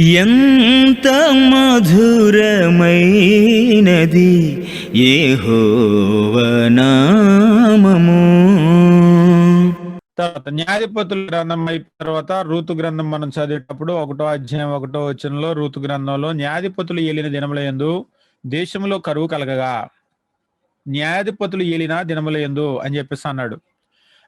ఎంత మధురమైనది ఏహోవనామము తర్వాత న్యాయపతుల గ్రంథం అయిపోయిన తర్వాత ఋతు గ్రంథం మనం చదివేటప్పుడు ఒకటో అధ్యాయం ఒకటో వచనంలో ఋతు గ్రంథంలో న్యాయధిపతులు ఏలిన దినముల యందు దేశంలో కరువు కలగగా. న్యాయాధిపతులు ఏలిన దినములందు అని చెప్పేసి అన్నాడు.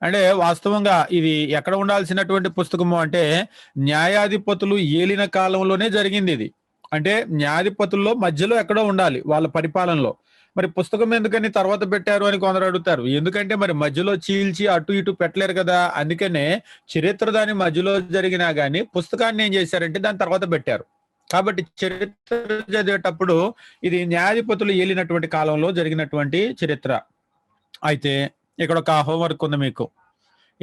అంటే వాస్తవంగా ఇది ఎక్కడ ఉండాల్సినటువంటి పుస్తకము అంటే న్యాయాధిపతులు ఏలిన కాలంలోనే జరిగింది ఇది. అంటే న్యాయాధిపతుల్లో మధ్యలో ఎక్కడో ఉండాలి వాళ్ళ పరిపాలనలో. మరి పుస్తకం ఎందుకని తర్వాత పెట్టారు అని కొందరు అడుగుతారు. ఎందుకంటే మరి మధ్యలో చీల్చి అటు ఇటు పెట్టలేరు కదా. అందుకనే చరిత్ర దాని మధ్యలో జరిగినా గానీ పుస్తకాన్ని ఏం చేశారంటే దాని తర్వాత పెట్టారు. కాబట్టి చరిత్ర చదివేటప్పుడు ఇది న్యాయాధిపతులు ఏలినటువంటి కాలంలో జరిగినటువంటి చరిత్ర. అయితే ఇక్కడ ఒక హోంవర్క్ ఉంది మీకు.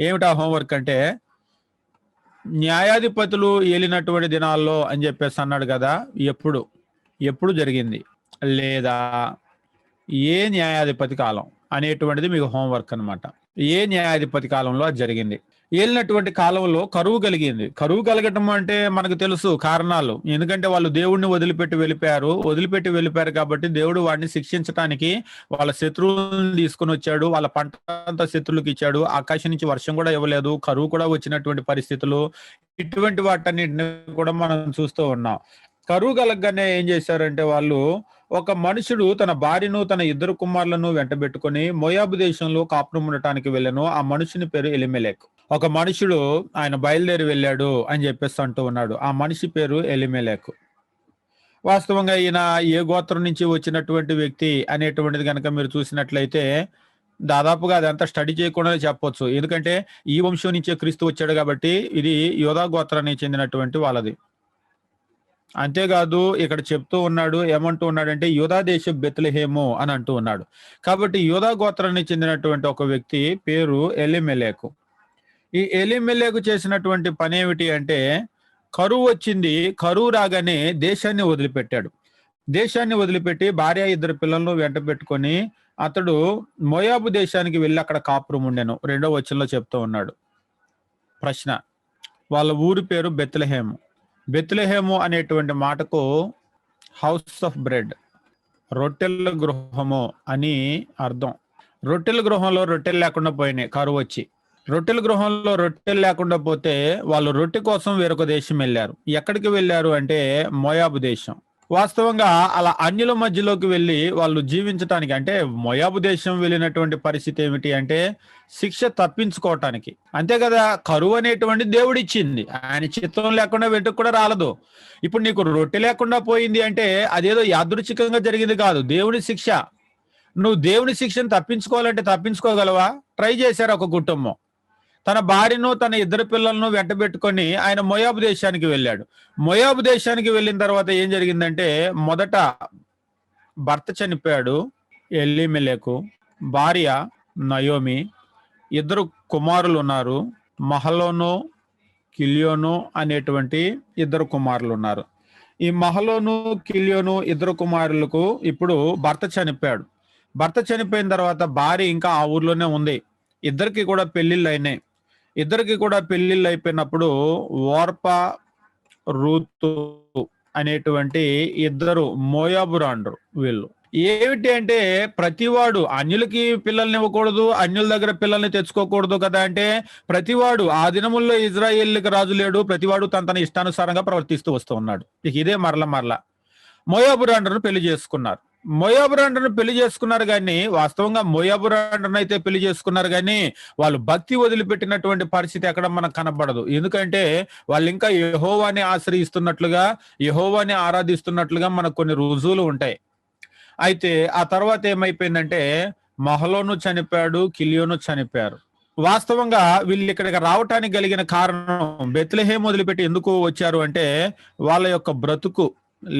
ఏమిటా హోంవర్క్ అంటే న్యాయాధిపతులు ఏలినటువంటి దినాల్లో అని చెప్పేసి అన్నాడు కదా ఎప్పుడు? ఎప్పుడు జరిగింది? లేదా ఏ న్యాయాధిపతి కాలం అనేటువంటిది మీకు హోంవర్క్ అన్నమాట. ఏ న్యాయాధిపతి కాలంలో అది జరిగింది? ఏలినటువంటి కాలంలో కరువు కలిగింది. కరువు కలగటం అంటే మనకు తెలుసు కారణాలు. ఎందుకంటే వాళ్ళు దేవుడిని వదిలిపెట్టి వెళ్ళిపోయారు. వదిలిపెట్టి వెళ్ళిపోయారు కాబట్టి దేవుడు వాడిని శిక్షించడానికి వాళ్ళ శత్రువులను తీసుకొని వచ్చాడు. వాళ్ళ పంట అంతా శత్రులకు ఇచ్చాడు. ఆకాశం నుంచి వర్షం కూడా ఇవ్వలేదు. కరువు కూడా వచ్చినటువంటి పరిస్థితులు ఇటువంటి వాటన్నిటిని కూడా మనం చూస్తూ ఉన్నాం. కరువు కలగగానే ఏం చేశారంటే వాళ్ళు ఒక మనుషుడు తన భార్యను తన ఇద్దరు కుమారులను వెంటబెట్టుకొని మొయాబు దేశంలో కాపురం ఉండటానికి వెళ్ళను. ఆ మనుషుని పేరు ఎలిమెలేక్. ఒక మనుషుడు ఆయన బయలుదేరి వెళ్ళాడు అని చెప్పేసి అంటూ ఉన్నాడు. ఆ మనిషి పేరు ఎలిమెలేక్. వాస్తవంగా ఈయన ఏ గోత్రం నుంచి వచ్చినటువంటి వ్యక్తి అనేటువంటిది కనుక మీరు చూసినట్లయితే దాదాపుగా అదంతా స్టడీ చేయకుండానే చెప్పొచ్చు. ఎందుకంటే ఈ వంశం నుంచే క్రీస్తు వచ్చాడు కాబట్టి ఇది యోధా గోత్రానికి చెందినటువంటి వాళ్ళది. అంతేకాదు ఇక్కడ చెప్తూ ఉన్నాడు ఏమంటూ ఉన్నాడంటే యోధా దేశ బెత్లహేము అని అంటూ ఉన్నాడు. కాబట్టి యోధా గోత్రానికి చెందినటువంటి ఒక వ్యక్తి పేరు ఎలిమెలేకు. ఈ ఎలిమెలేకు చేసినటువంటి పని ఏమిటి అంటే కరువు వచ్చింది కరువు రాగానే దేశాన్ని వదిలిపెట్టాడు. దేశాన్ని వదిలిపెట్టి భార్య ఇద్దరు పిల్లలను వెంట పెట్టుకొని అతడు మోయాబు దేశానికి వెళ్ళి అక్కడ కాపురం ఉండెను. రెండో వచనంలో చెప్తూ ఉన్నాడు. ప్రశ్న వాళ్ళ ఊరి పేరు బెత్లహేము. బెత్లెహేము అనేటువంటి మాటకు హౌస్ ఆఫ్ బ్రెడ్ రొట్టెల గృహము అని అర్థం. రొట్టెల గృహంలో రొట్టెలు లేకుండా పోయినాయి కరువు వచ్చి. రొట్టెల గృహంలో రొట్టెలు లేకుండా పోతే వాళ్ళు రొట్టె కోసం వేరొక దేశం వెళ్ళారు. ఎక్కడికి వెళ్ళారు అంటే మోయాబు దేశం. వాస్తవంగా అలా అన్యుల మధ్యలోకి వెళ్ళి వాళ్ళు జీవించటానికి అంటే మొయాబు దేశం వెళ్ళినటువంటి పరిస్థితి ఏమిటి అంటే శిక్ష తప్పించుకోవటానికి. అంతే కదా కరువు అనేటువంటి దేవుడు ఇచ్చింది ఆయన చిత్తం లేకుండా వెంటకు కూడా రాలదు. ఇప్పుడు నీకు రొట్టె లేకుండా పోయింది అంటే అదేదో యాదృచ్ఛికంగా జరిగింది కాదు దేవుని శిక్ష. నువ్వు దేవుని శిక్షను తప్పించుకోవాలంటే తప్పించుకోగలవా? ట్రై చేశారు ఒక కుటుంబం. తన భార్యను తన ఇద్దరు పిల్లలను వెంటబెట్టుకొని ఆయన మొయాబు దేశానికి వెళ్ళాడు. మొయాబు దేశానికి వెళ్ళిన తర్వాత ఏం జరిగిందంటే మొదట భర్త చనిపోయాడు ఎల్లిమెలేకు భార్య నయోమి ఇద్దరు కుమారులు ఉన్నారు మహలోను కిలియోను అనేటువంటి ఇద్దరు కుమారులు ఉన్నారు. ఈ మహలోను కిలియోను ఇద్దరు కుమారులకు ఇప్పుడు భర్త చనిపోయాడు. భర్త చనిపోయిన తర్వాత భార్య ఇంకా ఆ ఊర్లోనే ఉంది. ఇద్దరికి కూడా పెళ్ళిళ్ళు అయినాయి. ఇద్దరికి కూడా పెళ్ళిళ్ళు అయిపోయినప్పుడు వార్ప రూతు అనేటువంటి ఇద్దరు మోయాబురాండ్రు వీళ్ళు. ఏమిటి అంటే ప్రతివాడు అన్యులకి పిల్లల్ని ఇవ్వకూడదు అన్యుల దగ్గర పిల్లల్ని తెచ్చుకోకూడదు కదా అంటే ప్రతివాడు ఆ దినముల్లో ఇజ్రాయేల్కి రాజు లేడు ప్రతివాడు తన తన ఇష్టానుసారంగా ప్రవర్తిస్తూ వస్తూ ఉన్నాడు. ఇక ఇదే మరల మరల మోయాబురాండ్రను పెళ్ళి చేసుకున్నారు. మోయాబురాండ్రను పెళ్ళి చేసుకున్నారు కానీ వాస్తవంగా మోయాబురాండ్రను అయితే పెళ్ళి చేసుకున్నారు కానీ వాళ్ళు భక్తి వదిలిపెట్టినటువంటి పరిస్థితి ఎక్కడ మనకు కనబడదు. ఎందుకంటే వాళ్ళు ఇంకా యహోవాని ఆశ్రయిస్తున్నట్లుగా యహోవాని ఆరాధిస్తున్నట్లుగా మనకు కొన్ని రుజువులు ఉంటాయి. అయితే ఆ తర్వాత ఏమైపోయిందంటే మహలోను చనిపోయాడు కిలియోను చనిపోయారు. వాస్తవంగా వీళ్ళు ఇక్కడికి రావటానికి కలిగిన కారణం బెత్లహేం వదిలిపెట్టి ఎందుకు వచ్చారు అంటే వాళ్ళ యొక్క బ్రతుకు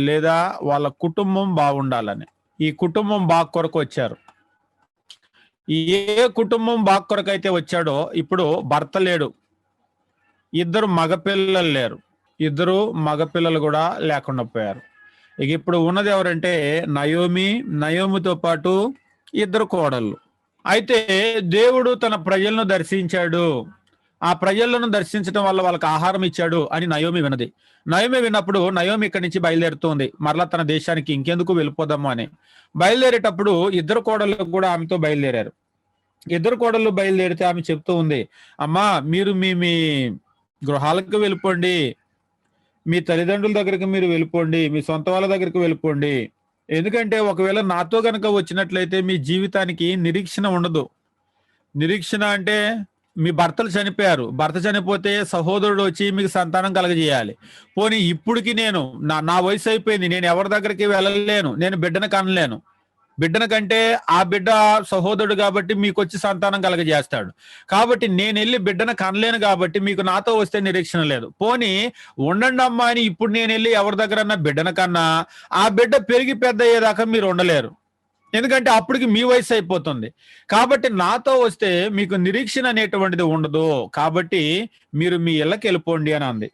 లేదా వాళ్ళ కుటుంబం బాగుండాలని. ఈ కుటుంబం బాగు కొరకు వచ్చారు. ఏ కుటుంబం బాగు కొరకు అయితే వచ్చాడో ఇప్పుడు భర్త లేడు. ఇద్దరు మగపిల్లలు లేరు. ఇద్దరు మగపిల్లలు కూడా లేకుండా పోయారు. ఇక ఇప్పుడు ఉన్నది ఎవరంటే నయోమి నయోమితో పాటు ఇద్దరు కోడళ్ళు. అయితే దేవుడు తన ప్రజలను దర్శించాడు. ఆ ప్రజలను దర్శించడం వల్ల వాళ్ళకి ఆహారం ఇచ్చాడు అని నయోమి వినది. నయోమి విన్నప్పుడు నయోమి ఇక్కడి నుంచి బయలుదేరుతుంది. మరలా తన దేశానికి ఇంకెందుకు వెళ్ళిపోదాము అని. బయలుదేరేటప్పుడు ఇద్దరు కోడళ్ళు కూడా ఆమెతో బయలుదేరారు. ఇద్దరు కోడళ్ళు బయలుదేరితే ఆమె చెప్తూ ఉంది అమ్మా మీరు మీ మీ గృహాలకు వెళ్ళిపోండి. మీ తల్లిదండ్రుల దగ్గరికి మీరు వెళ్ళిపోండి. మీ సొంత వాళ్ళ దగ్గరికి వెళ్ళిపోండి. ఎందుకంటే ఒకవేళ నాతో కనుక వచ్చినట్లయితే మీ జీవితానికి నిరీక్షణ ఉండదు. నిరీక్షణ అంటే మీ భర్తలు చనిపోయారు. భర్త చనిపోతే సహోదరుడు వచ్చి మీకు సంతానం కలగజేయాలి. పోనీ ఇప్పటికి నేను నా నా వయసు అయిపోయింది. నేను ఎవరి దగ్గరికి వెళ్ళలేను. నేను బిడ్డను కనలేను. బిడ్డను కంటే ఆ బిడ్డ సహోదరుడు కాబట్టి మీకు వచ్చి సంతానం కలగజేస్తాడు. కాబట్టి నేను వెళ్ళి బిడ్డను కనలేను కాబట్టి మీకు నాతో వస్తే నిరీక్షణ లేదు. పోనీ ఉండండి అమ్మా అని ఇప్పుడు నేను వెళ్ళి ఎవరి దగ్గరన్నా బిడ్డను కన్నా ఆ బిడ్డ పెరిగి పెద్ద అయ్యేదాకా మీరు ఉండలేరు. ఎందుకంటే అప్పటికి మీ వయసు అయిపోతుంది. కాబట్టి నాతో వస్తే మీకు నిరీక్షణ అనేటువంటిది ఉండదు. కాబట్టి మీరు మీ ఇళ్ళకి వెళ్ళిపోండి అని అంది.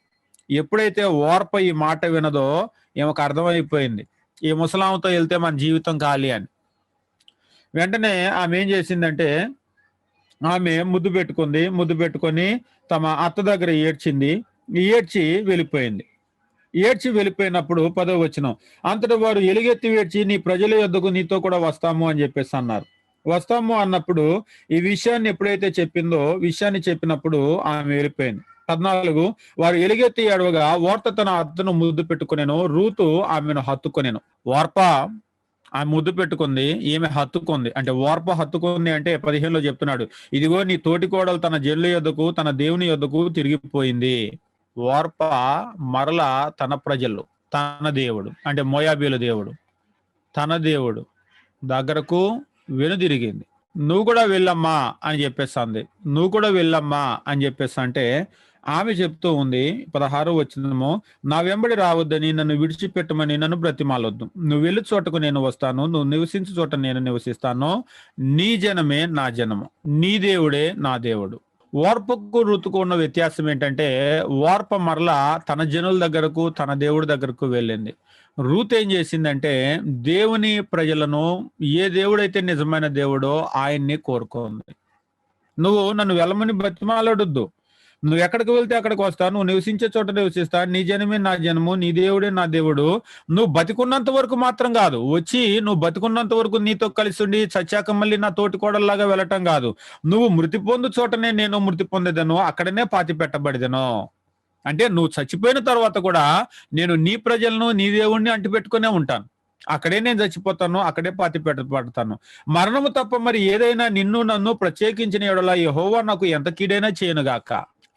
ఎప్పుడైతే ఓర్ప ఈ మాట వినదో ఈమెకు అర్థమైపోయింది. ఈ ముసలాంతో వెళ్తే మన జీవితం ఖాళీ అని. వెంటనే ఆమె ఏం చేసిందంటే ఆమె ముద్దు పెట్టుకుంది. ముద్దు పెట్టుకొని తమ అత్త దగ్గర ఏడ్చింది. ఏడ్చి వెళ్ళిపోయింది. ఏడ్చి వెళ్ళిపోయినప్పుడు పదవి వచ్చిన అంతటి వారు ఎలుగెత్తి ఏడ్చి నీ ప్రజల యొద్దకు నీతో కూడా వస్తాము అని చెప్పేసి అన్నారు. వస్తాము అన్నప్పుడు ఈ విషయాన్ని ఎప్పుడైతే చెప్పిందో విషయాన్ని చెప్పినప్పుడు ఆమె వెళ్ళిపోయింది. పద్నాలుగు వారు ఎలుగెత్తి ఏడవగా వార్త తన అత్తను ముద్దు పెట్టుకునేను రూతు ఆమెను హత్తుకొనేను. వార్ప ఆమె ముద్దు పెట్టుకుంది ఈమె హత్తుకుంది. అంటే వార్ప హత్తుకుంది అంటే పదిహేనులో చెప్తున్నాడు ఇదిగో నీ తోటి కోడలు తన జల్లు యొద్దకు తన దేవుని యొద్దకు తిరిగిపోయింది. ఓర్ప మరల తన ప్రజలు తన దేవుడు అంటే మోయాబీల దేవుడు తన దేవుడు దగ్గరకు వెనుదిరిగింది. నువ్వు కూడా వెళ్ళమ్మా అని చెప్పేసి అంది నువ్వు కూడా వెళ్ళమ్మా అని చెప్పేసి అంటే ఆమె చెప్తూ ఉంది పదహారు వచ్చినము నా వెంబడి రావద్దని నన్ను విడిచిపెట్టమని నన్ను బ్రతిమాలొద్దు. నువ్వు వెళ్ళి చోటకు నేను వస్తాను నువ్వు నివసించు చోట నేను నివసిస్తాను. నీ జనమే నా జనము. నీ దేవుడే నా దేవుడు. ఓర్పకు ఋతుకు ఉన్న వ్యత్యాసం ఏంటంటే ఓర్ప మరలా తన జనుల దగ్గరకు తన దేవుడి దగ్గరకు వెళ్ళింది. రూత్ ఏం చేసిందంటే దేవుని ప్రజలను ఏ దేవుడైతే నిజమైన దేవుడో ఆయన్ని కోరుకుంది. నువ్వు నన్ను వెళ్ళమని బతిమాలడొద్దు. నువ్వు ఎక్కడికి వెళ్తే అక్కడికి వస్తావు. నువ్వు నివసించే చోట నివసిస్తా. నీ జనమే నా జనము నీ దేవుడే నా దేవుడు. నువ్వు బతికున్నంత వరకు మాత్రం కాదు. వచ్చి నువ్వు బతికున్నంత వరకు నీతో కలిసి ఉండి చచ్చాక మళ్ళీ నా తోటి కోడల్లాగా వెళ్ళటం కాదు. నువ్వు మృతి పొందు చోటనే నేను మృతి పొందేదను అక్కడనే పాతి పెట్టబడిదను. అంటే నువ్వు చచ్చిపోయిన తర్వాత కూడా నేను నీ ప్రజలను నీ దేవుణ్ణి అంటిపెట్టుకునే ఉంటాను. అక్కడే నేను చచ్చిపోతాను అక్కడే పాతి పెట్టబడతాను మరణము తప్ప మరి ఏదైనా నిన్ను నన్ను ప్రత్యేకించిన ఎడలా యహోవా నాకు ఎంత కీడైనా చేయనుగాక.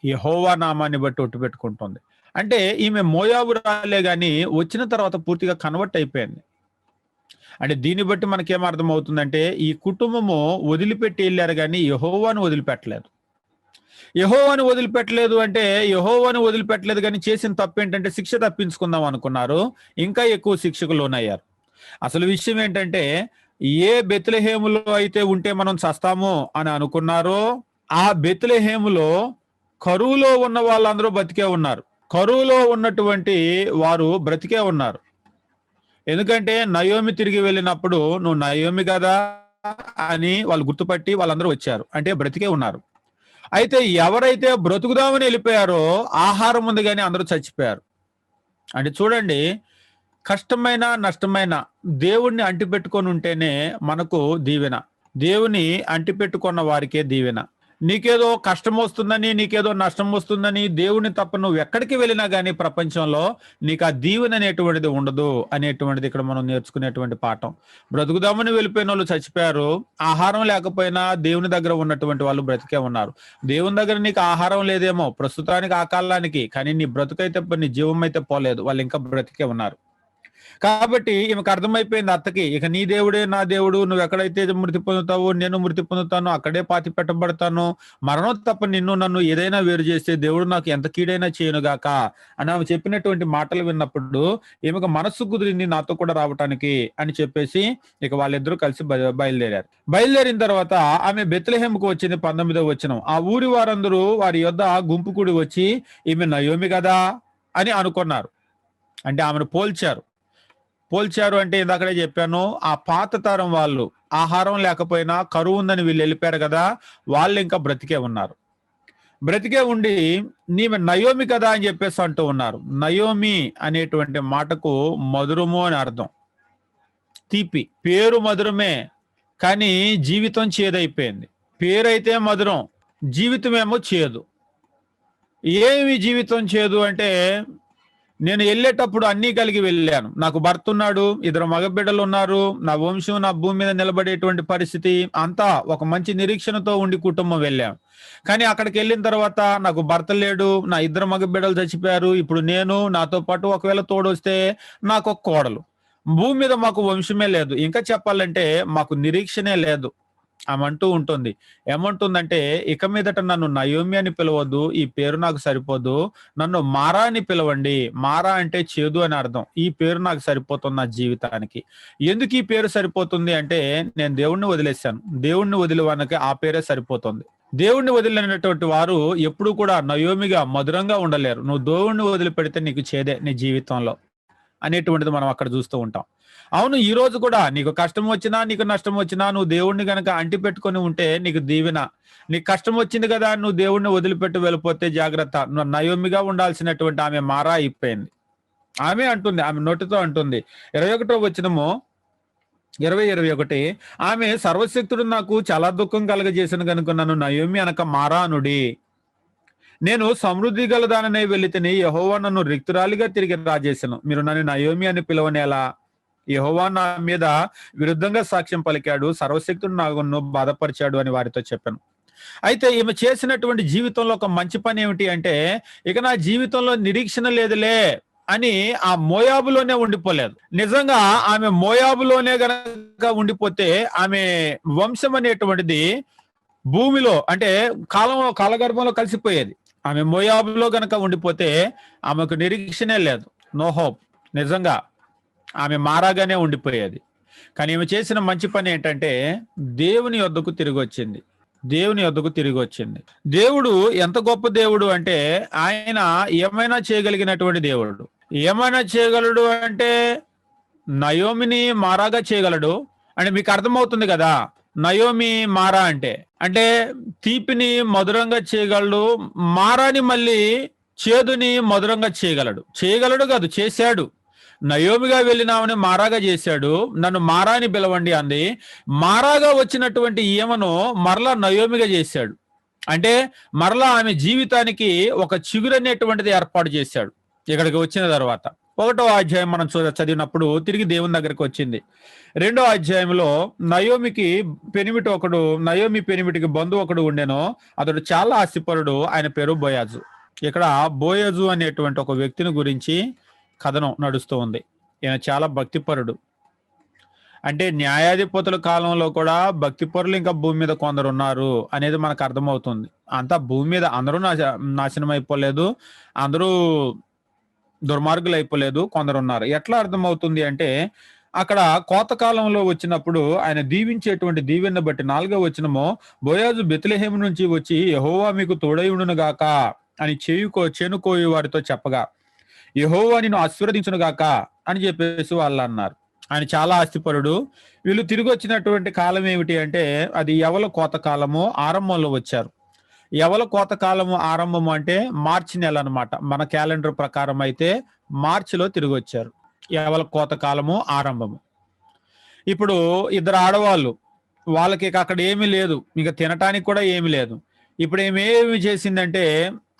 యహోవా నామాన్ని బట్టి ఒట్టు పెట్టుకుంటుంది. అంటే ఈమె మోయాబురాలే గాని వచ్చిన తర్వాత పూర్తిగా కన్వర్ట్ అయిపోయింది. అంటే దీన్ని బట్టి మనకేం అర్థమవుతుందంటే ఈ కుటుంబము వదిలిపెట్టి వెళ్ళారు కానీ యహోవాను వదిలిపెట్టలేదు. యహోవాను వదిలిపెట్టలేదు అంటే యహోవాను వదిలిపెట్టలేదు కానీ చేసిన తప్పు ఏంటంటే శిక్ష తప్పించుకుందాం అనుకున్నారు. ఇంకా ఎక్కువ శిక్షకు లోనయ్యారు. అసలు విషయం ఏంటంటే ఏ బెత్లహేములో అయితే ఉంటే మనం చస్తాము అని అనుకున్నారో ఆ బెత్లహేములో కరువులో ఉన్న వాళ్ళందరూ బతికే ఉన్నారు. కరువులో ఉన్నటువంటి వారు బ్రతికే ఉన్నారు. ఎందుకంటే నయోమి తిరిగి వెళ్ళినప్పుడు నువ్వు నయోమి కదా అని వాళ్ళు గుర్తుపట్టి వాళ్ళందరూ వచ్చారు. అంటే బ్రతికే ఉన్నారు. అయితే ఎవరైతే బ్రతుకుదామని వెళ్ళిపోయారో ఆహారం ఉంది కానీ అందరూ చచ్చిపోయారు. అంటే చూడండి కష్టమైన నష్టమైన దేవుణ్ణి అంటిపెట్టుకొని ఉంటేనే మనకు దీవెన. దేవుని అంటిపెట్టుకున్న వారికే దీవెన. నీకేదో కష్టం వస్తుందని నీకేదో నష్టం వస్తుందని దేవుని తప్ప నువ్వు ఎక్కడికి వెళ్ళినా కానీ ప్రపంచంలో నీకు ఆ దీవెన అనేటువంటిది ఉండదు అనేటువంటిది ఇక్కడ మనం నేర్చుకునేటువంటి పాఠం. బ్రతుకుదామని వెళ్ళిపోయిన వాళ్ళు చచ్చిపోయారు ఆహారం లేకపోయినా దేవుని దగ్గర ఉన్నటువంటి వాళ్ళు బ్రతికే ఉన్నారు. దేవుని దగ్గర నీకు ఆహారం లేదేమో ప్రస్తుతానికి ఆ కాలానికి కానీ నీ బ్రతుకైతే నీ జీవం అయితే పోలేదు వాళ్ళు ఇంకా బ్రతికే ఉన్నారు. కాబట్టి ఈమెకు అర్థమైపోయింది అత్తకి ఇక నీ దేవుడే నా దేవుడు నువ్వు ఎక్కడైతే మృతి పొందుతావో నేను మృతి పొందుతాను అక్కడే పాతి పెట్టబడతాను మరణం తప్ప నిన్ను నన్ను ఏదైనా వేరు చేస్తే దేవుడు నాకు ఎంత కీడైనా చేయనుగాక అని ఆమె చెప్పినటువంటి మాటలు విన్నప్పుడు ఈమెకు మనస్సు కుదిరింది నాతో కూడా రావటానికి అని చెప్పేసి ఇక వాళ్ళిద్దరూ కలిసి బయలుదేరారు. బయలుదేరిన తర్వాత ఆమె బెత్లహేమ్కు వచ్చింది పంతొమ్మిదో వచ్చిన ఆ ఊరి వారందరూ వారి యొద్ద గుంపు కూడి వచ్చి ఈమె నయోమి కదా అని అనుకున్నారు. అంటే ఆమెను పోల్చారు. పోల్చారు అంటే ఇందాకడే చెప్పాను ఆ పాత తరం వాళ్ళు ఆహారం లేకపోయినా కరువు ఉందని వీళ్ళు వెళ్ళిపోయారు కదా వాళ్ళు ఇంకా బ్రతికే ఉన్నారు. బ్రతికే ఉండి నీమె నయోమి కదా అని చెప్పేసి అంటూ ఉన్నారు. నయోమి అనేటువంటి మాటకు మధురము అని అర్థం. తీపి పేరు మధురమే కానీ జీవితం చేదైపోయింది. పేరైతే మధురం జీవితం ఏమో చేదు. ఏమి జీవితం చేదు అంటే నేను వెళ్ళేటప్పుడు అన్నీ కలిగి వెళ్ళాను. నాకు భర్త ఉన్నాడు ఇద్దరు మగబిడ్డలు ఉన్నారు నా వంశం నా భూమి మీద నిలబడేటువంటి పరిస్థితి అంతా ఒక మంచి నిరీక్షణతో ఉండి కుటుంబం వెళ్ళాను కానీ అక్కడికి వెళ్ళిన తర్వాత నాకు భర్త లేడు నా ఇద్దరు మగబిడ్డలు చచ్చిపోయారు. ఇప్పుడు నేను నాతో పాటు ఒకవేళ తోడొస్తే నాకు ఒక కోడలు. భూమి మీద మాకు వంశమే లేదు. ఇంకా చెప్పాలంటే మాకు నిరీక్షణే లేదు. ఆమె అంటూ ఉంటుంది. ఏమంటుందంటే ఇక మీదట నన్ను నయోమి అని పిలవద్దు ఈ పేరు నాకు సరిపోదు నన్ను మారా అని పిలవండి. మారా అంటే చేదు అని అర్థం. ఈ పేరు నాకు సరిపోతుంది నా జీవితానికి. ఎందుకు ఈ పేరు సరిపోతుంది అంటే నేను దేవుణ్ణి వదిలేశాను. దేవుణ్ణి వదిలేవానికి ఆ పేరే సరిపోతుంది. దేవుణ్ణి వదిలినటువంటి వారు ఎప్పుడు కూడా నయోమిగా మధురంగా ఉండలేరు. నువ్వు దేవుణ్ణి వదిలిపెడితే నీకు చేదే నీ జీవితంలో. అనేటువంటిది మనం అక్కడ చూస్తూ ఉంటాం. అవును ఈ రోజు కూడా నీకు కష్టం వచ్చినా నీకు నష్టం వచ్చినా నువ్వు దేవుణ్ణి గనక అంటి పెట్టుకొని ఉంటే నీకు దీవెన. నీకు కష్టం వచ్చింది కదా నువ్వు దేవుణ్ణి వదిలిపెట్టి వెళ్ళిపోతే జాగ్రత్త. నువ్వు నయోమిగా ఉండాల్సినటువంటి ఆమె మారా అయిపోయింది. ఆమె అంటుంది ఆమె నోటితో అంటుంది ఇరవై ఒకటో వచ్చినము ఇరవై ఇరవై ఒకటి ఆమె సర్వశక్తుడు నాకు చాలా దుఃఖం కలగజేసిన కనుక నన్ను నయోమి అనక మారానుడి నేను సమృద్ధి గలదాననే వెళితేని యహోవా నన్ను రిక్తురాలిగా తిరిగి రాజేశాను. మీరు నన్ను నయోమి అని పిలవనేలా యహోవా నా మీద విరుద్ధంగా సాక్ష్యం పలికాడు సర్వశక్తుడు నాగును బాధపరిచాడు అని వారితో చెప్పాను. అయితే ఈమె చేసినటువంటి జీవితంలో ఒక మంచి పని ఏమిటి అంటే ఇక నా జీవితంలో నిరీక్షణ లేదులే అని ఆ మోయాబులోనే ఉండిపోలేదు. నిజంగా ఆమె మోయాబులోనే గనక ఉండిపోతే ఆమె వంశం అనేటువంటిది భూమిలో అంటే కాలం కాలగర్భంలో కలిసిపోయేది. ఆమె మోయాబులో గనక ఉండిపోతే ఆమెకు నిరీక్షణే లేదు. No hope. నిజంగా ఆమె మారాగానే ఉండిపోయేది. కానీ ఆమె చేసిన మంచి పని ఏంటంటే దేవుని యొద్దకు తిరిగి వచ్చింది. దేవుని యొద్దకు తిరిగి వచ్చింది. దేవుడు ఎంత గొప్ప దేవుడు అంటే ఆయన ఏమైనా చేయగలిగినటువంటి దేవుడు. ఏమైనా చేయగలడు అంటే నయోమిని మారాగా చేయగలడు అంటే మీకు అర్థమవుతుంది కదా? నయోమి మారా అంటే అంటే తీపిని మధురంగా చేయగలడు మారాని మళ్ళీ చేదుని మధురంగా చేయగలడు. చేయగలడు కాదు చేశాడు. నయోమిగా వెళ్ళినామని మారాగా చేశాడు. నన్ను మారాని పిలవండి అంది. మారాగా వచ్చినటువంటి ఈమెను మరలా నయోమిగా చేశాడు. అంటే మరలా ఆమె జీవితానికి ఒక చిగురు అనేటువంటిది ఏర్పాటు చేశాడు. ఇక్కడికి వచ్చిన తర్వాత. ఒకటో అధ్యాయం మనం చూ చదివినప్పుడు తిరిగి దేవుని దగ్గరికి వచ్చింది. రెండో అధ్యాయంలో నయోమికి పెనిమిటి ఒకడు నయోమి పెనిమిటికి బంధువు ఒకడు ఉండెనో అతడు చాలా ఆస్తిపరుడు ఆయన పేరు బోయాజు. ఇక్కడ బోయజు అనేటువంటి ఒక వ్యక్తిని గురించి కథనం నడుస్తూ ఉంది. ఈయన చాలా భక్తిపరుడు. అంటే న్యాయాధిపతుల కాలంలో కూడా భక్తిపరులు ఇంకా భూమి మీద కొందరు ఉన్నారు అనేది మనకు అర్థమవుతుంది. అంతా భూమి మీద అందరూ నాశ నాశనం అయిపోలేదు అందరూ దుర్మార్గులు అయిపోలేదు కొందరు ఉన్నారు ఎట్లా అర్థమవుతుంది అంటే అక్కడ కోతకాలంలో వచ్చినప్పుడు ఆయన దీవించేటువంటి దీవెన బట్టి నాలుగో వచ్చినమో బోయాజు బెత్లెహేం నుంచి వచ్చి యహోవా మీకు తోడయుడును గాక అని చేయుకో చేనుకోయి వారితో చెప్పగా యహోవా నిన్ను ఆశీర్వదించును గాక అని చెప్పేసి వాళ్ళు అన్నారు. ఆయన చాలా ఆస్తిపరుడు. వీళ్ళు తిరిగి వచ్చినటువంటి కాలం ఏమిటి అంటే అది ఎవల కోత కాలము ఆరంభంలో వచ్చారు. ఎవల కోత కాలం ఆరంభం అంటే మార్చి నెల అనమాట మన క్యాలెండర్ ప్రకారం అయితే మార్చిలో తిరిగి వచ్చారు ఎవల కోత కాలము ఆరంభము. ఇప్పుడు ఇద్దరు ఆడవాళ్ళు వాళ్ళకి ఇక అక్కడ ఏమీ లేదు. ఇక తినటానికి కూడా ఏమీ లేదు. ఇప్పుడు ఏమేమి చేసిందంటే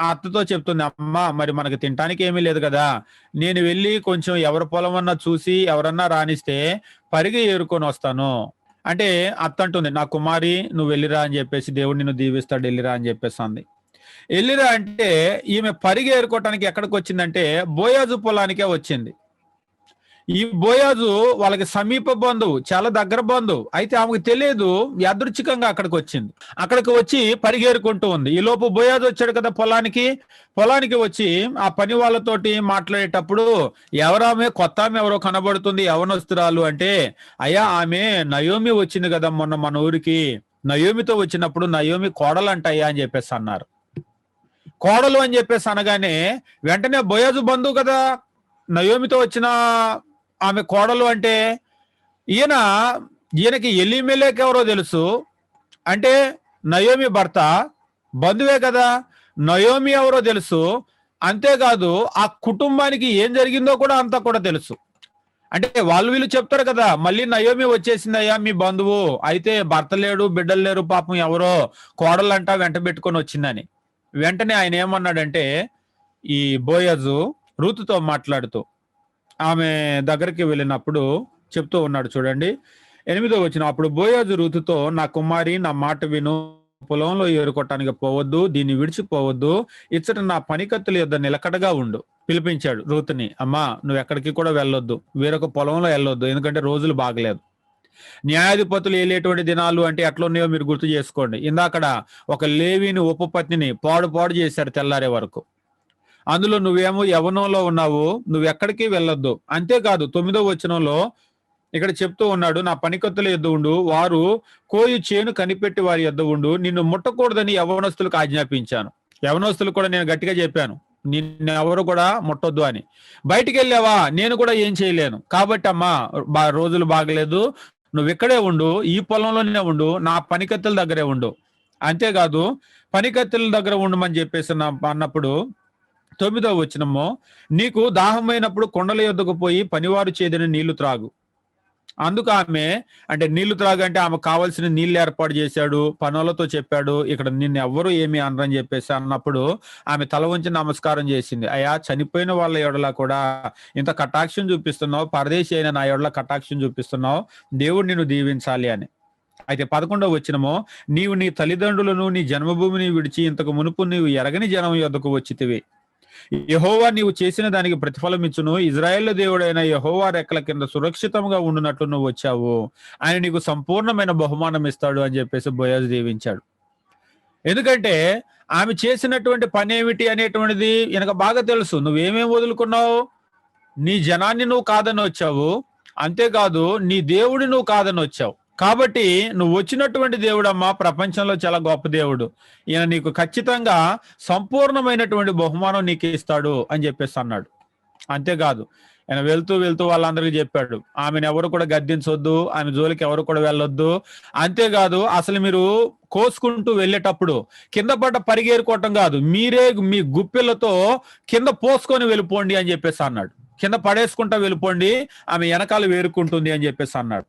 ఆ అత్తతో చెప్తుంది అమ్మ మరి మనకు తినటానికి ఏమీ లేదు కదా. నేను వెళ్ళి కొంచెం ఎవరి పొలం అన్నా చూసి ఎవరన్నా రానిస్తే పరిగి ఏరుకొని వస్తాను. అంటే అత్త అంటుంది నా కుమారి నువ్వు వెళ్ళిరా అని చెప్పేసి దేవుడు నిన్ను దీవిస్తాడు వెళ్ళిరా అని చెప్పేసి అంది వెళ్ళిరా అంటే ఈమె పరిగి ఏరుకోవటానికి ఎక్కడికి వచ్చిందంటే బోయాజు పొలానికే వచ్చింది. ఈ బోయాజు వాళ్ళకి సమీప బంధువు చాలా దగ్గర బంధువు. అయితే ఆమెకు తెలియదు యాదృచ్ఛికంగా అక్కడికి వచ్చింది. అక్కడికి వచ్చి పరిగేరుకుంటూ ఉంది. ఈ లోపు బోయాజు వచ్చాడు కదా పొలానికి. పొలానికి వచ్చి ఆ పని వాళ్ళతోటి మాట్లాడేటప్పుడు ఎవరామె కొత్త ఆమె ఎవరో కనబడుతుంది ఎవనొస్తురాలు అంటే అయ్యా ఆమె నయోమి వచ్చింది కదా మొన్న మన ఊరికి. నయోమితో వచ్చినప్పుడు నయోమి కోడలంటయ్యా అని చెప్పేసి అన్నారు. కోడలు అని చెప్పేసి అనగానే వెంటనే బోయాజు బంధువు కదా. నయోమితో వచ్చిన ఆమె కోడలు అంటే ఈయన ఈయనకి ఎలిమెలేక్ ఎవరో తెలుసు. అంటే నయోమి భర్త బంధువే కదా నయోమి ఎవరో తెలుసు. అంతేకాదు ఆ కుటుంబానికి ఏం జరిగిందో కూడా అంతా కూడా తెలుసు. అంటే వాళ్ళు వీళ్ళు చెప్తారు కదా మళ్ళీ నయోమి వచ్చేసిందయ్యా మీ బంధువు అయితే భర్త లేడు బిడ్డలు లేరు పాపం ఎవరో కోడలంటా వెంట పెట్టుకొని వచ్చిందని. వెంటనే ఆయన ఏమన్నాడంటే ఈ బోయజు రూతుతో మాట్లాడుతూ ఆమె దగ్గరికి వెళ్ళినప్పుడు చెప్తూ ఉన్నాడు చూడండి. ఎనిమిదో వచ్చిన అప్పుడు బోయాజు రుతుతో నా కుమారి నా మాట విను పొలంలో ఏరుకోవటానికి పోవద్దు దీన్ని విడిచిపోవద్దు ఇచ్చట నా పనికత్తుల యొద్ద నిలకడగా ఉండు పిలిపించాడు రూతుని. అమ్మా నువ్వు ఎక్కడికి కూడా వెళ్ళొద్దు వేరొక పొలంలో వెళ్ళొద్దు ఎందుకంటే రోజులు బాగలేదు. న్యాయాధిపతులు వెళ్ళేటువంటి దినాలు అంటే ఎట్లున్నాయో మీరు గుర్తు చేసుకోండి. ఇందాకడ ఒక లేవిని ఉపపత్నిని పాడు పాడు చేశారు తెల్లారే వరకు. అందులో నువ్వేమో యవనంలో ఉన్నావు నువ్వు ఎక్కడికి వెళ్ళొద్దు. అంతేకాదు తొమ్మిదో వచనంలో ఇక్కడ చెప్తూ ఉన్నాడు నా పనికత్తుల ఎద్దు ఉండు వారు కోయు చేను కనిపెట్టి వారి ఎద్దు ఉండు నిన్ను ముట్టకూడదని యవనస్తులకు ఆజ్ఞాపించాను. యవనస్తులు కూడా నేను గట్టిగా చెప్పాను నిన్ను ఎవరు కూడా ముట్టొద్దు అని. బయటికి వెళ్ళావా నేను కూడా ఏం చేయలేను. కాబట్టి అమ్మా బా రోజులు బాగలేదు నువ్వు ఇక్కడే ఉండు ఈ పొలంలోనే ఉండు నా పనికత్తెల దగ్గరే ఉండు. అంతేకాదు పనికత్తెల దగ్గర ఉండమని చెప్పేసి నా అన్నప్పుడు తొమ్మిదో వచ్చినము నీకు దాహమైనప్పుడు కొండల యొద్దకు పోయి పనివారు చేదిన నీళ్ళు త్రాగు. అందుకు ఆమె అంటే నీళ్ళు త్రాగంటే ఆమె కావాల్సిన నీళ్ళు ఏర్పాటు చేశాడు పనులతో చెప్పాడు ఇక్కడ నిన్ను ఎవ్వరు ఏమి అనరని చెప్పేసి అన్నప్పుడు ఆమె తల వంచి నమస్కారం చేసింది. అయ్యా చనిపోయిన వాళ్ళ ఎడల కూడా ఇంత కటాక్షం చూపిస్తున్నావు పరదేశి అయిన నా ఎడల కటాక్షం చూపిస్తున్నావు దేవుడు నిన్ను దీవించాలి అని. అయితే పదకొండవ వచ్చినమో నీవు నీ తల్లిదండ్రులను నీ జన్మభూమిని విడిచి ఇంతకు మునుపు నీవు ఎరగని జనం యొద్దకు వచ్చితివి. యహోవా నీవు చేసిన దానికి ప్రతిఫలం ఇచ్చును. ఇజ్రాయేల్ దేవుడైన యహోవా రెక్కల కింద సురక్షితంగా ఉండునట్లు నువ్వు వచ్చావు. ఆయన నీకు సంపూర్ణమైన బహుమానం ఇస్తాడు అని చెప్పేసి బోయాజ్ దీవించాడు. ఎందుకంటే ఆమె చేసినటువంటి పని ఏమిటి అనేటువంటిది వెనక బాగా తెలుసు. నువ్వేమేం వదులుకున్నావు? నీ జనాన్ని నువ్వు కాదని వచ్చావు. అంతేకాదు నీ దేవుడి నువ్వు కాదని వచ్చావు. కాబట్టి నువ్వు వచ్చినటువంటి దేవుడమ్మా ప్రపంచంలో చాలా గొప్ప దేవుడు. ఈయన నీకు ఖచ్చితంగా సంపూర్ణమైనటువంటి బహుమానం నీకు ఇస్తాడు అని చెప్పేసి అన్నాడు. అంతేకాదు ఆయన వెళ్తూ వెళ్తూ వాళ్ళందరికీ చెప్పాడు ఆమెను ఎవరు కూడా గద్దించొద్దు ఆమె జోలికి ఎవరు కూడా వెళ్ళొద్దు. అంతేకాదు అసలు మీరు కోసుకుంటూ వెళ్ళేటప్పుడు కింద పడ్డ పరిగేరుకోవటం కాదు మీరే మీ గుప్పెలతో కింద పోసుకొని వెళ్ళిపోండి అని చెప్పేసి అన్నాడు. కింద పడేసుకుంటా వెళ్ళిపోండి ఆమె వెనకాల వేరుకుంటుంది అని చెప్పేసి అన్నాడు.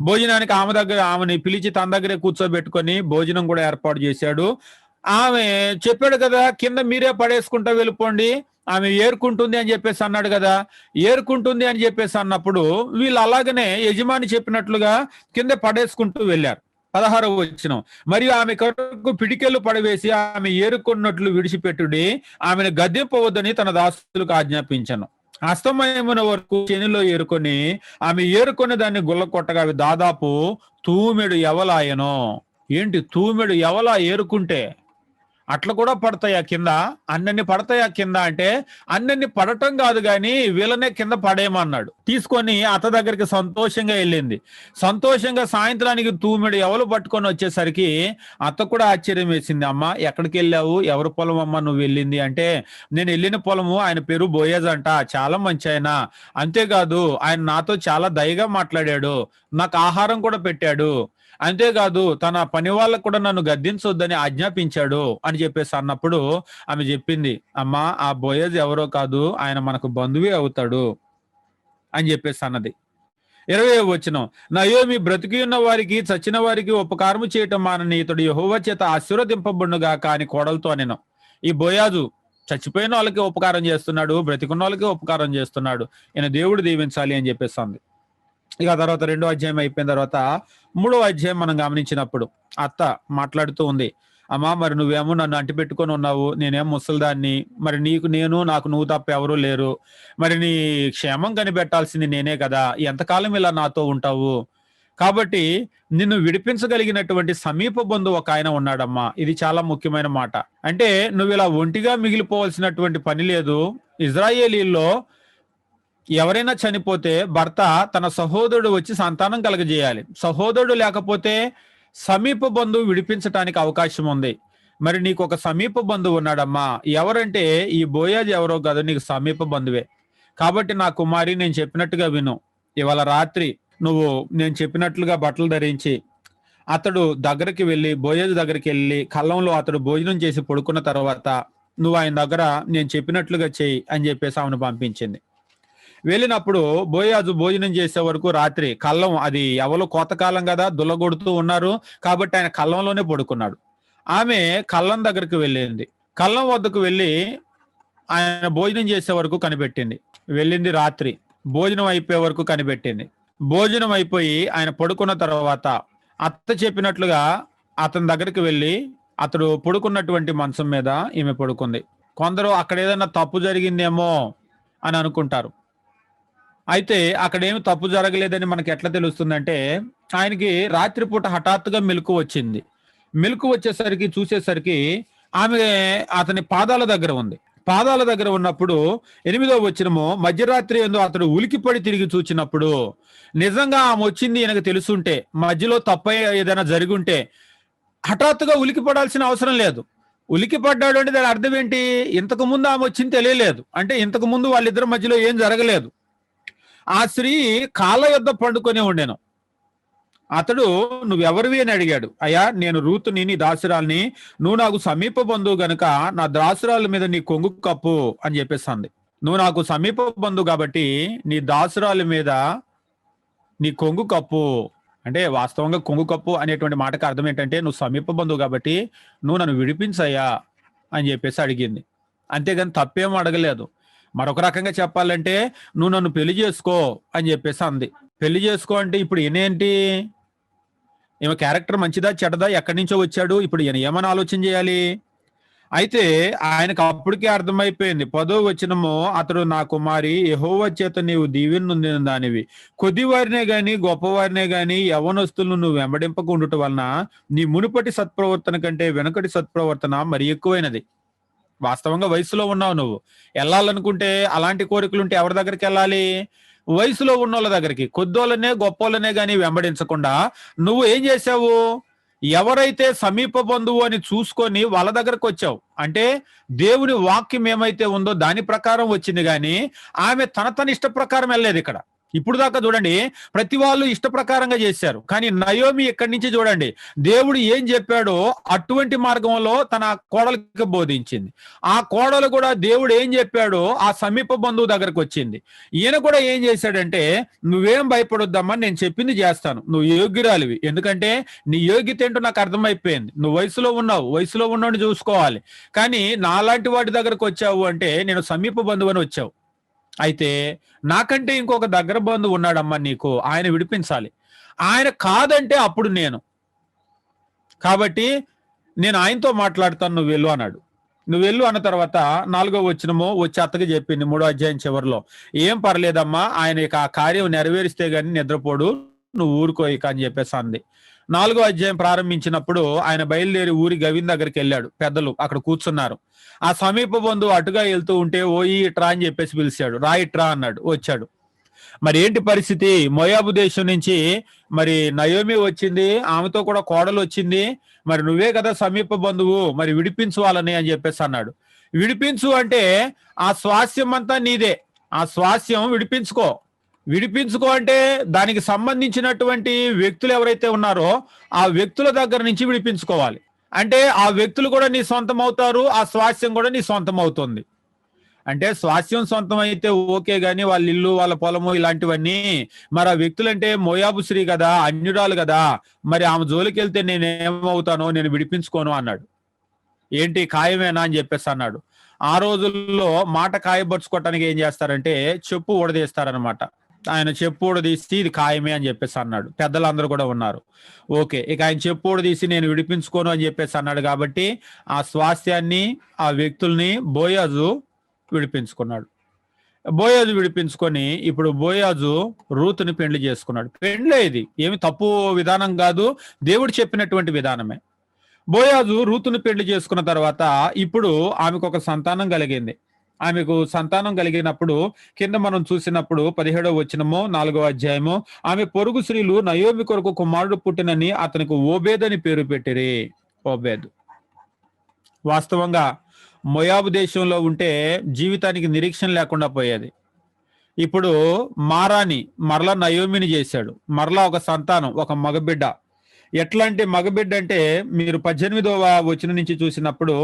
భోజనానికి ఆమె దగ్గర ఆమెని పిలిచి తన దగ్గరే కూర్చోబెట్టుకొని భోజనం కూడా ఏర్పాటు చేశాడు. ఆమె చెప్పాడు కదా కింద మీరే పడేసుకుంటా వెళ్ళిపోండి ఆమె ఏరుకుంటుంది అని చెప్పేసి అన్నాడు కదా. ఏరుకుంటుంది అని చెప్పేసి అన్నప్పుడు వీళ్ళు అలాగనే యజమాని చెప్పినట్లుగా కింద పడేసుకుంటూ వెళ్ళారు. పదహారవ వచ్చిన మరియు ఆమె కొరకు పిడికెళ్ళు పడవేసి ఆమె ఏరుకున్నట్లు విడిచిపెట్టుడి ఆమెను గద్దెంపవద్దని తన దాసులకు ఆజ్ఞాపించను. అస్తమయమున వరకు చెనిలో ఏరుకొని ఆమె ఏరుకొని దాన్ని గుల్ల కొట్టగా అవి దాదాపు తూమెడు ఎవలాయనో ఏంటి? తూమెడు ఎవలా ఏరుకుంటే అట్లా కూడా పడతాయా కింద? అన్నన్ని పడతాయా కింద అంటే అన్నన్ని పడటం కాదు కానీ వీళ్ళనే కింద పడేయమన్నాడు. తీసుకొని అత్త దగ్గరికి సంతోషంగా వెళ్ళింది. సంతోషంగా సాయంత్రానికి తూమిడు ఎవరు పట్టుకొని వచ్చేసరికి అత్త కూడా ఆశ్చర్యం వేసింది. అమ్మ ఎక్కడికి వెళ్ళావు? ఎవరి పొలం అమ్మ నువ్వు వెళ్ళింది? అంటే నేను వెళ్ళిన పొలము ఆయన పేరు బోయేజ్ అంట చాలా మంచి ఆయన. అంతేకాదు ఆయన నాతో చాలా దయగా మాట్లాడాడు. నాకు ఆహారం కూడా పెట్టాడు. అంతేకాదు తన పని వాళ్ళకు కూడా నన్ను గద్దించొద్దని ఆజ్ఞాపించాడు అని చెప్పేసి అన్నప్పుడు ఆమె చెప్పింది అమ్మా ఆ బోయజ్ ఎవరో కాదు ఆయన మనకు బంధువే అవుతాడు అని చెప్పేసి అన్నది. ఇరవై వచ్చిన నయోమి బ్రతికి ఉన్న వారికి చచ్చిన వారికి ఉపకారము చేయటం మానని ఇతడు యహోవ చేత ఆశీర్వదింపబడుగా కాని కోడలతో నేను ఈ బోయాజు చచ్చిపోయిన వాళ్ళకి ఉపకారం చేస్తున్నాడు బ్రతికున్న వాళ్ళకి ఉపకారం చేస్తున్నాడు. ఈయన దేవుడు దీవించాలి అని చెప్పేసి అంది. ఇక తర్వాత రెండో అధ్యాయం అయిపోయిన తర్వాత మూడో అధ్యాయం మనం గమనించినప్పుడు అత్త మాట్లాడుతూ ఉంది అమ్మా మరి నువ్వేమో నన్ను అంటిపెట్టుకొని ఉన్నావు నేనేం ముసలిదాన్ని మరి నీకు నేను నాకు నువ్వు తప్ప ఎవరూ లేరు మరి నీ క్షేమం కనిపెట్టాల్సింది నేనే కదా ఎంతకాలం ఇలా నాతో ఉంటావు? కాబట్టి నిన్ను విడిపించగలిగినటువంటి సమీప బంధువు ఒక ఆయన ఉన్నాడమ్మా ఇది చాలా ముఖ్యమైన మాట. అంటే నువ్వు ఇలా ఒంటిగా మిగిలిపోవాల్సినటువంటి పని లేదు ఇజ్రాయేలీల్లో ఎవరైనా చనిపోతే భర్త తన సహోదరుడు వచ్చి సంతానం కలగజేయాలి. సహోదరుడు లేకపోతే సమీప బంధువు విడిపించటానికి అవకాశం ఉంది. మరి నీకు ఒక సమీప బంధువు ఉన్నాడమ్మా. ఎవరంటే ఈ బోయాజ్ ఎవరో కాదు నీకు సమీప బంధువే. కాబట్టి నా కుమారి నేను చెప్పినట్టుగా విను. ఇవాళ రాత్రి నువ్వు నేను చెప్పినట్లుగా బట్టలు ధరించి అతడు దగ్గరికి వెళ్ళి బోయేజు దగ్గరికి వెళ్ళి కళ్ళంలో అతడు భోజనం చేసి పడుకున్న తర్వాత నువ్వు ఆయన దగ్గర నేను చెప్పినట్లుగా చెయ్యి అని చెప్పేసి ఆమెను పంపించింది. వెళ్ళినప్పుడు బోయాజు భోజనం చేసే వరకు రాత్రి కళ్ళం అది ఎవరు కోతకాలం కదా దుల్లగొడుతూ ఉన్నారు కాబట్టి ఆయన కళ్ళంలోనే పడుకున్నాడు. ఆమె కళ్ళం దగ్గరికి వెళ్ళింది. కళ్ళం వద్దకు వెళ్ళి ఆయన భోజనం చేసే వరకు కనిపెట్టింది. వెళ్ళింది రాత్రి. భోజనం అయిపోయే వరకు కనిపెట్టింది. భోజనం అయిపోయి ఆయన పడుకున్న తర్వాత అత్త చెప్పినట్లుగా అతని దగ్గరికి వెళ్ళి అతడు పడుకున్నటువంటి మంచం మీద ఈమె పడుకుంది. కొందరు అక్కడ ఏదైనా తప్పు జరిగిందేమో అని అనుకుంటారు. అయితే అక్కడేమి తప్పు జరగలేదని మనకి ఎట్లా తెలుస్తుందంటే ఆయనకి రాత్రిపూట హఠాత్తుగా మెలకు వచ్చింది. మెలకు వచ్చేసరికి చూసేసరికి ఆమె అతని పాదాల దగ్గర ఉంది. పాదాల దగ్గర ఉన్నప్పుడు ఎనిమిదో వచ్చినము మధ్యరాత్రి ఎందు అతడు ఉలికిపడి తిరిగి చూచినప్పుడు నిజంగా ఆమె వచ్చింది ఈయనకు తెలుసుంటే మధ్యలో తప్ప ఏదైనా జరిగి ఉంటే హఠాత్తుగా ఉలికి పడాల్సిన అవసరం లేదు. ఉలికిపడ్డాడు అంటే దాని అర్థం ఏంటి? ఇంతకు ముందు ఆమె వచ్చింది తెలియలేదు. అంటే ఇంతకు ముందు వాళ్ళిద్దరి మధ్యలో ఏం జరగలేదు. ఆ స్త్రీ కాళ్ళ యొద్ద పండుకొని ఉండెను. అతడు నువ్వెవరివి? అని అడిగాడు. అయ్యా నేను రూతుని నీ దాసురాల్ని నువ్వు నాకు సమీప బంధువు గనుక నా దాసురాల మీద నీ కొంగు కప్పు అని చెప్పేసి అంది నువ్వు నాకు సమీప బంధువు కాబట్టి నీ దాసురాల మీద నీ కొంగు కప్పు అంటే వాస్తవంగా కొంగు కప్పు అనేటువంటి మాటకు అర్థం ఏంటంటే నువ్వు సమీప బంధువు కాబట్టి నువ్వు నన్ను విడిపించయ్యా అని చెప్పేసి అడిగింది. అంతేగాని తప్పేం అడగలేదు. మరొక రకంగా చెప్పాలంటే నువ్వు నన్ను పెళ్ళి చేసుకో అని చెప్పేసి అంది. పెళ్ళి చేసుకో అంటే ఇప్పుడు ఈయనేంటి ఈమె క్యారెక్టర్ మంచిదా చెడ్డదా ఎక్కడి నుంచో వచ్చాడు ఇప్పుడు ఈయన ఏమని ఆలోచన చేయాలి? అయితే ఆయనకు అప్పటికే అర్థమైపోయింది. పదో వచనము అతడు నా కుమారి యహోవ చేత నీవు దీవెన దానివి. కొద్దివారినే గాని గొప్పవారినే గాని యవనస్తులను నువ్వు వెంబడింపకుండుట వలన నీ మునుపటి సత్ప్రవర్తన కంటే వెనుకటి సత్ప్రవర్తన మరి ఎక్కువైనది. వాస్తవంగా వయసులో ఉన్నావు నువ్వు. వెళ్ళాలనుకుంటే అలాంటి కోరికలు ఉంటే ఎవరి దగ్గరికి వెళ్ళాలి వయసులో ఉన్నోళ్ళ దగ్గరికి. కొద్దోళ్ళనే గొప్పోళ్ళనే గాని వెంబడించకుండా నువ్వు ఏం చేసావు ఎవరైతే సమీప బంధువు అని చూసుకొని వాళ్ళ దగ్గరకు వచ్చావు అంటే దేవుని వాక్యం ఏమైతే ఉందో దాని ప్రకారం వచ్చింది కానీ ఆమె తన తన ఇష్ట ప్రకారం వెళ్ళలేదు ఇక్కడ. ఇప్పుడు దాకా చూడండి ప్రతి వాళ్ళు ఇష్ట ప్రకారంగా చేశారు. కానీ నయోమి ఇక్కడి నుంచి చూడండి దేవుడు ఏం చెప్పాడో అటువంటి మార్గంలో తన కోడలికి బోధించింది. ఆ కోడలు కూడా దేవుడు ఏం చెప్పాడో ఆ సమీప బంధువు దగ్గరకు వచ్చింది. ఈయన కూడా ఏం చేశాడంటే నువ్వేం భయపడొద్దమ్మా నేను చెప్పింది చేస్తాను. నువ్వు యోగ్యురాలివి. ఎందుకంటే నీ యోగ్యత ఏంటో నాకు అర్థమైపోయింది. నువ్వు వయసులో ఉన్నావు. వయసులో ఉన్నోడిని చూసుకోవాలి. కానీ నాలాంటి వాటి దగ్గరకు వచ్చావు అంటే నేను సమీప బంధువు అని వచ్చావు. అయితే నాకంటే ఇంకొక దగ్గర బంధువు ఉన్నాడమ్మా నీకు ఆయన విడిపించాలి. ఆయన కాదంటే అప్పుడు నేను. కాబట్టి నేను ఆయనతో మాట్లాడతాను నువ్వు వెళ్ళు అన్నాడు. నువ్వు వెళ్ళు అన్న తర్వాత నాలుగో వచ్చినమో వచ్చి అత్తకి చెప్పింది మూడో అధ్యాయం చివరిలో. ఏం పర్లేదమ్మా ఆయన ఇక ఆ కార్యం నెరవేరిస్తే గాని నిద్రపోడు నువ్వు ఊరుకో ఇక అని చెప్పేసి అంది. నాలుగో అధ్యాయం ప్రారంభించినప్పుడు ఆయన బయలుదేరి ఊరి గవిన్ దగ్గరికి వెళ్ళాడు. పెద్దలు అక్కడ కూర్చున్నారు. ఆ సమీప బంధువు అటుగా వెళ్తూ ఉంటే ఓయి ట్రా అని చెప్పేసి పిలిచాడు. రాయి ట్రా అన్నాడు. వచ్చాడు. మరి ఏంటి పరిస్థితి? మోయాబు దేశం నుంచి మరి నయోమి వచ్చింది. ఆమెతో కూడా కోడలు వచ్చింది. మరి నువ్వే కదా సమీప బంధువు. మరి విడిపించు వాళ్ళని అని చెప్పేసి అన్నాడు. విడిపించు అంటే ఆ స్వాస్యం అంతా నీదే. ఆ స్వాస్యం విడిపించుకో. విడిపించుకో అంటే దానికి సంబంధించినటువంటి వ్యక్తులు ఎవరైతే ఉన్నారో ఆ వ్యక్తుల దగ్గర నుంచి విడిపించుకోవాలి. అంటే ఆ వ్యక్తులు కూడా నీ సొంతం అవుతారు ఆ స్వాస్థ్యం కూడా నీ సొంతం అవుతుంది అంటే స్వాస్థ్యం సొంతం అయితే ఓకే గాని వాళ్ళ ఇల్లు వాళ్ళ పొలము ఇలాంటివన్నీ మరి ఆ వ్యక్తులంటే మోయాబు శ్రీ కదా అన్యురాలు కదా మరి ఆమె జోలికి వెళ్తే నేను ఏమవుతానో నేను విడిపించుకోను అన్నాడు. ఏంటి ఖాయమేనా అని చెప్పేసి అన్నాడు. ఆ రోజుల్లో మాట ఖాయపరుచుకోవటానికి ఏం చేస్తారంటే చెప్పు ఊడదీస్తారనమాట ఆయన చెప్పుడు తీసి ఇది ఖాయమే అని చెప్పేసి అన్నాడు. పెద్దలందరూ కూడా ఉన్నారు. ఓకే ఇక ఆయన చెప్పుడు తీసి నేను విడిపించుకోను అని చెప్పేసి అన్నాడు కాబట్టి ఆ స్వాస్థ్యాన్ని ఆ వ్యక్తుల్ని బోయాజు విడిపించుకున్నాడు. బోయాజు విడిపించుకొని ఇప్పుడు బోయాజు రూతుని పెండ్లి చేసుకున్నాడు. పెండ్లే ఇది. ఏమి తప్పు విధానం కాదు. దేవుడు చెప్పినటువంటి విధానమే. బోయాజు రూతుని పెళ్ళి చేసుకున్న తర్వాత ఇప్పుడు ఆమెకు ఒక సంతానం కలిగింది. ఆమెకు సంతానం కలిగినప్పుడు కింద మనం చూసినప్పుడు పదిహేడవ వచనము నాలుగో అధ్యాయము ఆమె పొరుగు స్త్రీలు నయోమి కొరకు కుమారుడు పుట్టినని అతనికి ఓబేద్ అని పేరు పెట్టిరి. ఓబేద్. వాస్తవంగా మొయాబు దేశంలో ఉంటే జీవితానికి నిరీక్షణ లేకుండా పోయేది. ఇప్పుడు మారాని మరలా నయోమిని చేశాడు. మరలా ఒక సంతానం ఒక మగబిడ్డ. ఎట్లాంటి మగబిడ్డ అంటే మీరు పద్దెనిమిదవ వచనం నుంచి చూసినప్పుడు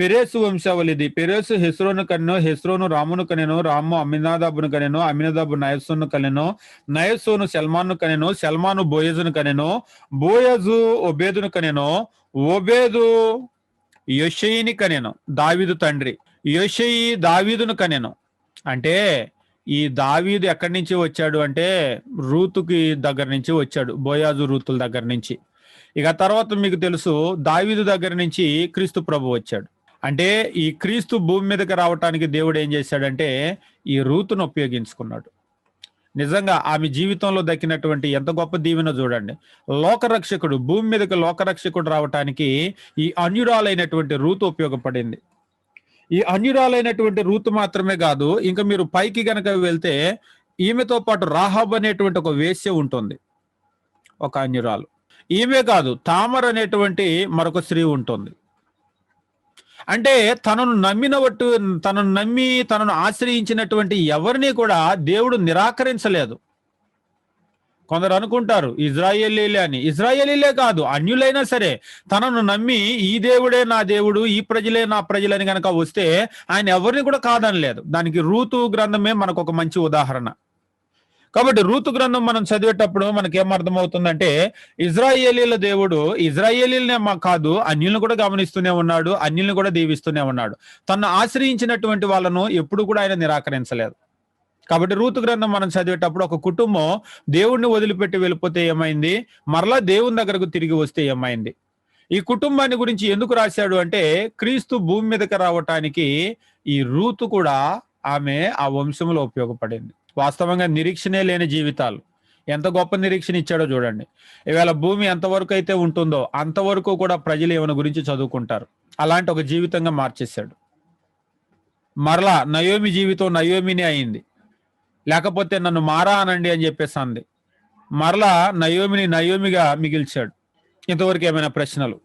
పెరేసు వంశావళిది. పెరేసు హెస్రోను కనెను హెస్రోను రామును కనెను రాము అమినాదాబును కనెను అమినాదాబు నయస్సును కనెను నయస్సును సల్మాను కనెను సల్మాను బోయజును కనెను బోయజు ఒబేదును కనెను ఓబేదు యొషయిని కనెను దావీదు తండ్రి. యొషయి దావీదును కనెను అంటే ఈ దావీదు ఎక్కడి నుంచి వచ్చాడు అంటే రూతుకి దగ్గర నుంచి వచ్చాడు బోయాజు రూతుల దగ్గర నుంచి. ఇక తర్వాత మీకు తెలుసు దావీదు దగ్గర నుంచి క్రీస్తు ప్రభు వచ్చాడు. అంటే ఈ క్రీస్తు భూమి మీదకి రావటానికి దేవుడు ఏం చేశాడంటే ఈ రూతును ఉపయోగించుకున్నాడు. నిజంగా ఆమె జీవితంలో దక్కినటువంటి ఎంత గొప్ప దీవెన చూడండి. లోకరక్షకుడు భూమి మీదకి లోకరక్షకుడు రావటానికి ఈ అన్యురాలైనటువంటి రూతు ఉపయోగపడింది. ఈ అన్యురాలైనటువంటి రూతు మాత్రమే కాదు ఇంకా మీరు పైకి గనక వెళ్తే ఈమెతో పాటు రాహాబ్ అనేటువంటి ఒక వేశ్య ఉంటుంది. ఒక అన్యురాలు. ఈమె కాదు తామర్ అనేటువంటి మరొక స్త్రీ ఉంటుంది. అంటే తనను నమ్మినవట్టు తనను నమ్మి తనను ఆశ్రయించినటువంటి ఎవరిని కూడా దేవుడు నిరాకరించలేదు. కొందరు అనుకుంటారు ఇజ్రాయేలీలే అని. ఇజ్రాయేలీలే కాదు అన్యులైనా సరే తనను నమ్మి ఈ దేవుడే నా దేవుడు ఈ ప్రజలే నా ప్రజలని కనుక వస్తే ఆయన ఎవరిని కూడా కాదనలేదు. దానికి రూతు గ్రంథమే మనకు ఒక మంచి ఉదాహరణ. కాబట్టి రూతు గ్రంథం మనం చదివేటప్పుడు మనకేం అర్థమవుతుందంటే ఇజ్రాయేలీల దేవుడు ఇజ్రాయేలీలనే మా కాదు అన్యులను కూడా గమనిస్తూనే ఉన్నాడు అన్యులను కూడా దీవిస్తూనే ఉన్నాడు. తను ఆశ్రయించినటువంటి వాళ్ళను ఎప్పుడు కూడా ఆయన నిరాకరించలేదు. కాబట్టి రూతు గ్రంథం మనం చదివేటప్పుడు ఒక కుటుంబం దేవుణ్ణి వదిలిపెట్టి వెళ్ళిపోతే ఏమైంది? మరలా దేవుని దగ్గరకు తిరిగి వస్తే ఏమైంది? ఈ కుటుంబాన్ని గురించి ఎందుకు రాశాడు అంటే క్రీస్తు భూమి మీదకి రావటానికి ఈ రూతు కూడా ఆమె ఆ వంశంలో ఉపయోగపడింది. వాస్తవంగా నిరీక్షణే లేని జీవితాలు. ఎంత గొప్ప నిరీక్షణ ఇచ్చాడో చూడండి. ఈవేళ భూమి ఎంతవరకు అయితే ఉంటుందో అంతవరకు కూడా ప్రజలు ఏమైనా గురించి చదువుకుంటారు. అలాంటి ఒక జీవితంగా మార్చేశాడు. మరలా నయోమి జీవితం నయోమినే అయింది. లేకపోతే నన్ను మారా అనండి అని చెప్పేసి అంది. మరలా నయోమిని నయోమిగా మిగిల్చాడు. ఇంతవరకు ఏమైనా ప్రశ్నలు?